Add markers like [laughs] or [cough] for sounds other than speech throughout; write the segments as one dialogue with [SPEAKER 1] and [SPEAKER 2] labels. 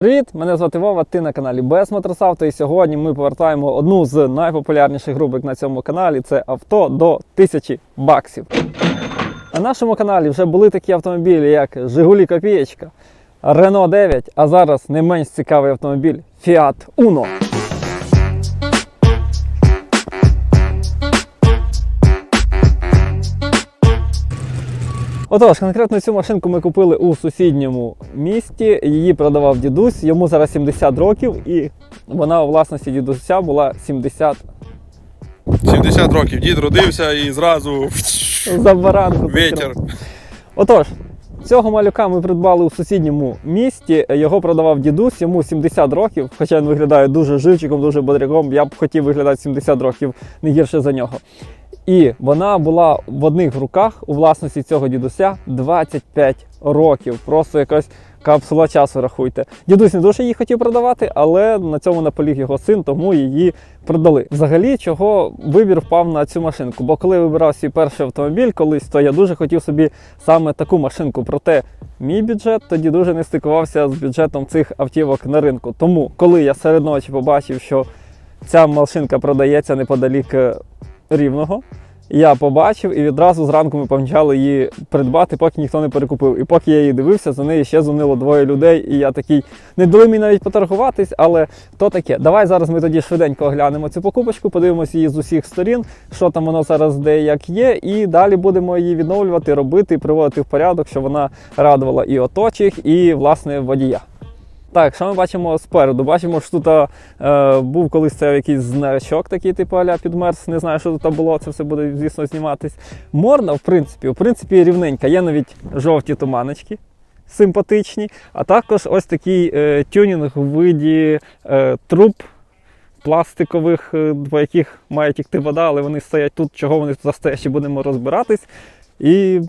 [SPEAKER 1] Привіт, мене звати Вова, ти на каналі Без Моторсавто і сьогодні ми повертаємо одну з найпопулярніших рубрик на цьому каналі це авто до 1000 баксів. На нашому каналі вже були такі автомобілі, як Жигулі Копієчка, Renault 9, а зараз не менш цікавий автомобіль Fiat Uno. Отож, конкретно цю машинку ми купили у сусідньому місті. Її продавав дідусь. Йому зараз 70 років, і вона у власності дідуся була 70
[SPEAKER 2] 70 років дід родився і зразу [laughs]
[SPEAKER 1] за баранку.
[SPEAKER 2] ветер.
[SPEAKER 1] Отож, цього малюка ми придбали у сусідньому місті. Його продавав дідусь, йому 70 років, хоча він виглядає дуже живчиком, дуже бодряком. Я б хотів виглядати 70 років не гірше за нього. І вона була в одних руках у власності цього дідуся 25 років. Просто якась капсула часу рахуйте. Дідусь не дуже її хотів продавати, але на цьому наполіг його син, тому її продали. Взагалі, чого вибір впав на цю машинку? Бо коли вибирав свій перший автомобіль колись, то я дуже хотів собі саме таку машинку. Проте мій бюджет тоді дуже не стикувався з бюджетом цих автівок на ринку. Тому, коли я серед ночі побачив, що ця машинка продається неподалік е, рівного. Я побачив і відразу зранку ми помчали її придбати, поки ніхто не перекупив. І поки я її дивився, за неї ще дзвонило двоє людей. І я такий не дали мені навіть поторгуватись, але то таке. Давай зараз ми тоді швиденько оглянемо цю покупочку, подивимося її з усіх сторін, що там воно зараз де як є, і далі будемо її відновлювати, робити і приводити в порядок, щоб вона радувала і оточих, і власне водія. Так, що ми бачимо спереду? Бачимо, що тут е, був колись це якийсь значок такий, типу аля підмерз. Не знаю, що тут було. Це все буде, звісно, зніматись. Морда, в принципі, в принципі, рівненька. Є навіть жовті туманочки. Симпатичні, а також ось такий е, тюнінг в виді е, труб пластикових, е, по яких має тікти вода, але вони стоять тут, чого вони тут застоять, ще будемо розбиратись. І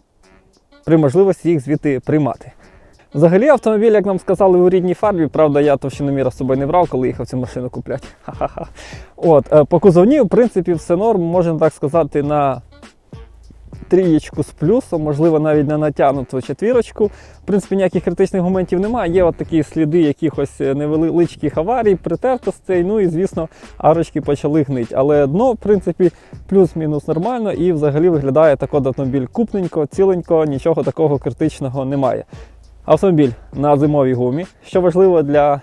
[SPEAKER 1] при можливості їх звідти приймати. Взагалі автомобіль, як нам сказали, у рідній фарбі, правда, я товщиноміра з собою не брав, коли їхав цю машину купляти. [laughs] От, е, по кузовні, в принципі, все норм, можемо так сказати, на трієчку з плюсом, можливо, навіть на натягнуту четвірочку. В принципі, ніяких критичних моментів немає. Є от такі сліди якихось е, невеличких аварій, притертостей, ну і, звісно, арочки почали гнити. Але дно, в принципі, плюс-мінус нормально і взагалі виглядає так от автомобіль купненько, ціленько, нічого такого критичного немає. Автомобіль на зимовій гумі. Що важливо для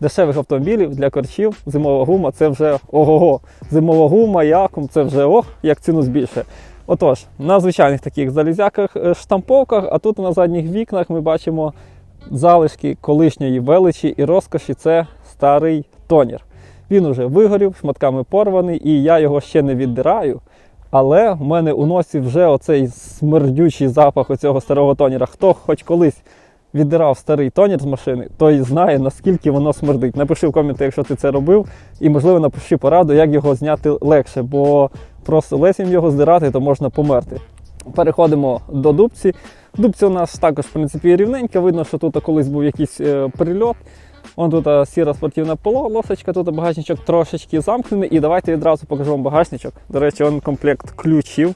[SPEAKER 1] дешевих автомобілів, для корчів, зимова гума це вже ого-го. Зимова гума, якум, це вже ох, як ціну збільшує. Отож, на звичайних таких залізяках е, штамповках, а тут на задніх вікнах ми бачимо залишки колишньої величі і розкоші це старий тонір. Він уже вигорів, шматками порваний, і я його ще не віддираю. Але в мене у носі вже оцей смердючий запах оцього старого тоніра. Хто хоч колись віддирав старий тонір з машини, той знає, наскільки воно смердить. Напиши в коменти, якщо ти це робив, і, можливо, напиши пораду, як його зняти легше, бо просто лесім його здирати, то можна померти. Переходимо до дубці. Дубці у нас також, в принципі, рівненька. Видно, що тут колись був якийсь е, прильот. Вон тут сіра спортивна полосочка, тут багажничок трошечки замкнений. І давайте відразу покажу вам багажничок. До речі, он комплект ключів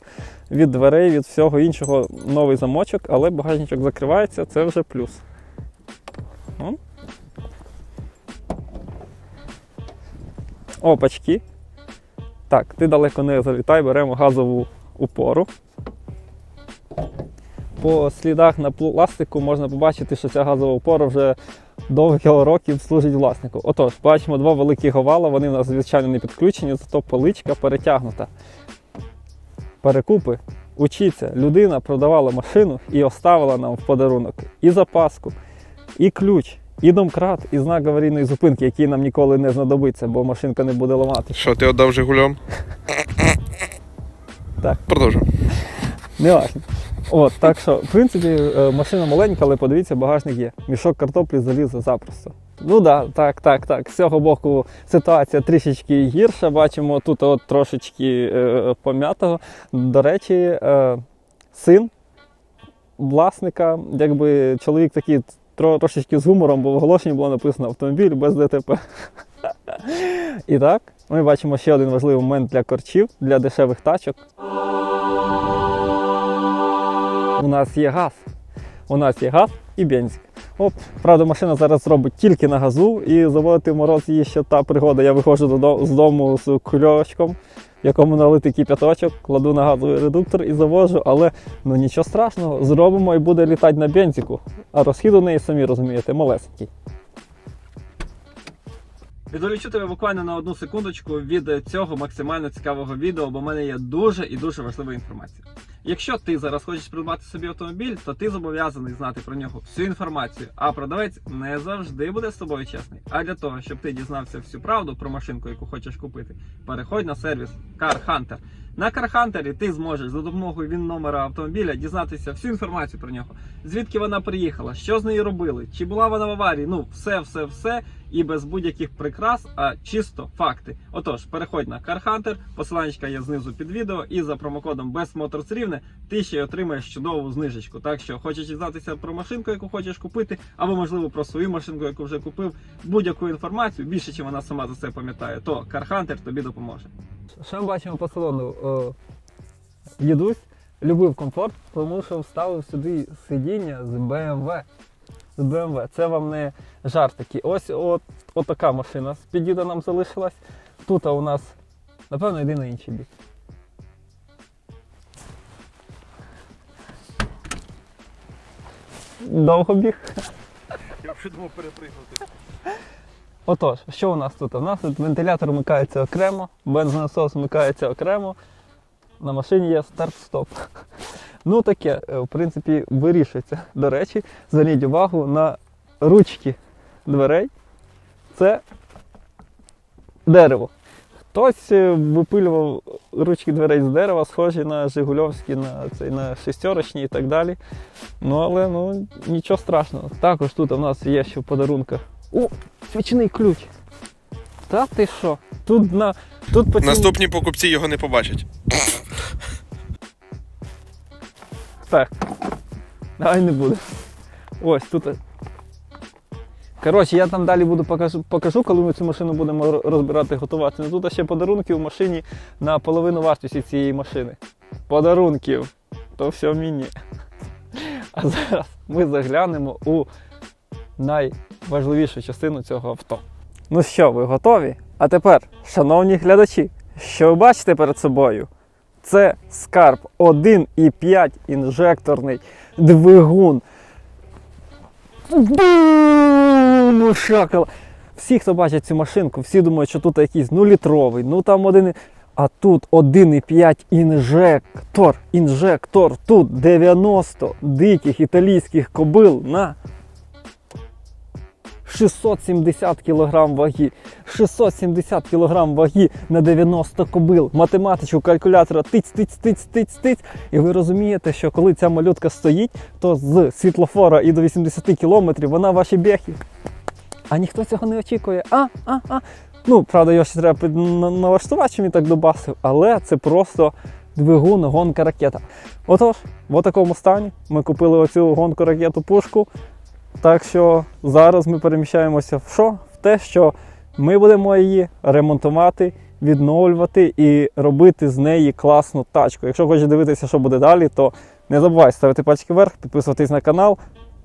[SPEAKER 1] від дверей, від всього іншого новий замочок, але багажничок закривається, це вже плюс. Опачки. Так, ти далеко не залітай, беремо газову упору. По слідах на пластику можна побачити, що ця газова опора вже довго років служить власнику. Отож, бачимо два великі говала, вони в нас, звичайно, не підключені, зато поличка перетягнута. Перекупи. Учіться, людина продавала машину і оставила нам в подарунок і запаску, і ключ, і домкрат, і знак аварійної зупинки, який нам ніколи не знадобиться, бо машинка не буде ламатися.
[SPEAKER 2] Що, ти віддав Жигулям?
[SPEAKER 1] Так.
[SPEAKER 2] Продовжуємо.
[SPEAKER 1] Не важно. От, так що, в принципі, е, машина маленька, але подивіться, багажник є. Мішок картоплі залізе запросто. Ну да, так, так, так. З цього боку ситуація трішечки гірша. Бачимо тут от трошечки е, пом'ятого. До речі, е, син власника, якби чоловік такий тро- трошечки з гумором, бо в оголошенні було написано автомобіль без ДТП. І так, ми бачимо ще один важливий момент для корчів, для дешевих тачок. У нас є газ. У нас є газ, і бензик. Оп, правда, машина зараз робить тільки на газу, і заводити в мороз її ще та пригода. Я виходжу з дому з кульочком, в якому налитий кип'яточок, кладу на газовий редуктор і завожу, але ну нічого страшного, зробимо і буде літати на бензику. А розхід у неї, самі розумієте, малесенький. Відволічу тебе буквально на одну секундочку від цього максимально цікавого відео, бо в мене є дуже і дуже важлива інформація. Якщо ти зараз хочеш придбати собі автомобіль, то ти зобов'язаний знати про нього всю інформацію, а продавець не завжди буде з тобою чесний. А для того, щоб ти дізнався всю правду про машинку, яку хочеш купити, переходь на сервіс Car. На Hunter ти зможеш за допомогою він номера автомобіля дізнатися всю інформацію про нього, звідки вона приїхала, що з нею робили, чи була вона в аварії, ну все, все, все, і без будь-яких прикрас, а чисто факти. Отож, переходь на Hunter, посиланнячка є знизу під відео, і за промокодом BestMotorsRівне ти ще й отримаєш чудову знижечку. Так що хочеш дізнатися про машинку, яку хочеш купити, або можливо про свою машинку, яку вже купив, будь-яку інформацію, більше, чим вона сама за це пам'ятає, то Hunter тобі допоможе. Що ми бачимо по салону? Дідусь любив комфорт, тому що вставив сюди сидіння з BMW. З BMW. Це вам не жарт такий. Ось от, от така машина з підіда нам залишилась. Тут у нас, напевно, йде на інший бік. Довго біг.
[SPEAKER 2] Я вже думав перепригнути.
[SPEAKER 1] Отож, що у нас тут? У нас тут вентилятор вмикається окремо, бензонасос вмикається окремо. На машині є старт-стоп. [laughs] Ну таке, е, в принципі, вирішується. До речі, зверніть увагу на ручки дверей. Це дерево. Хтось е, випилював ручки дверей з дерева, схожі на Жигульовські, на, цей, на шестерочні і так далі. Ну, але ну, нічого страшного. Також тут у нас є ще в подарунках. О, свічний ключ. Та ти що? Тут на. Тут по
[SPEAKER 2] Наступні покупці його не побачать.
[SPEAKER 1] Так. Давай не буду. Ось тут. Коротше, я там далі буду покажу, покажу, коли ми цю машину будемо розбирати, готувати. Ну тут ще подарунки в машині на половину вартості цієї машини. Подарунків. То все мені. А зараз ми заглянемо у найважливішу частину цього авто. Ну що, ви готові? А тепер, шановні глядачі, що ви бачите перед собою? Це скарб 1,5 інжекторний двигун. Бум! Шакала. Всі, хто бачить цю машинку, всі думають, що тут якийсь ну літровий, ну там один. А тут 1,5 інжектор. Інжектор. Тут 90 диких італійських кобил на 670 кг ваги. 670 кг ваги на 90 кобил. Математичку калькулятора тиць, тиць, тиць, тиць, тиць. І ви розумієте, що коли ця малютка стоїть, то з світлофора і до 80 км вона ваші бехи. А ніхто цього не очікує. А, а, а. Ну, правда, його ще треба на- налаштувати, що він так добасив, але це просто двигун, гонка ракета. Отож, в такому стані ми купили оцю гонку ракету пушку. Так що зараз ми переміщаємося в що? В те, що ми будемо її ремонтувати, відновлювати і робити з неї класну тачку. Якщо хочеш дивитися, що буде далі, то не забувай ставити пальчики вверх, підписуватись на канал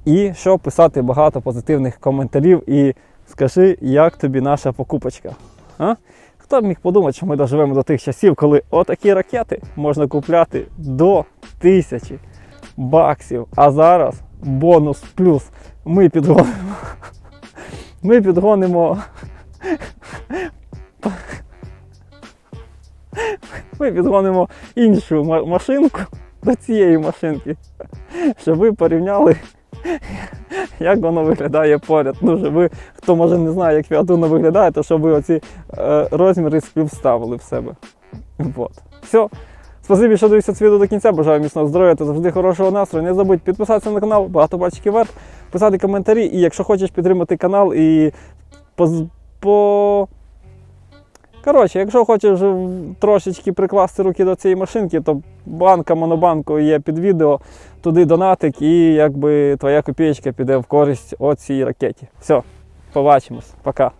[SPEAKER 1] і що писати багато позитивних коментарів. І скажи, як тобі наша покупочка. А? Хто б міг подумати, що ми доживемо до тих часів, коли отакі ракети можна купляти до тисячі баксів. А зараз бонус плюс. Ми підгонимо. Ми підгонимо. Ми підгонимо іншу машинку до цієї машинки, щоб ви порівняли, як воно виглядає поряд. Ну, щоб ви, хто може не знає, як воно виглядає, то щоб ви оці е, розміри співставили в себе. Вот. Все. Спасибі, що дивився це відео до кінця. Бажаю міцного здоров'я та завжди хорошого настрою. Не забудь підписатися на канал, багато пальчиків вверх, писати коментарі. І якщо хочеш підтримати канал і по. по... Коротше, якщо хочеш трошечки прикласти руки до цієї машинки, то банка монобанку є під відео, туди донатик, і якби твоя копієчка піде в користь оцій ракеті. Все, побачимось, пока.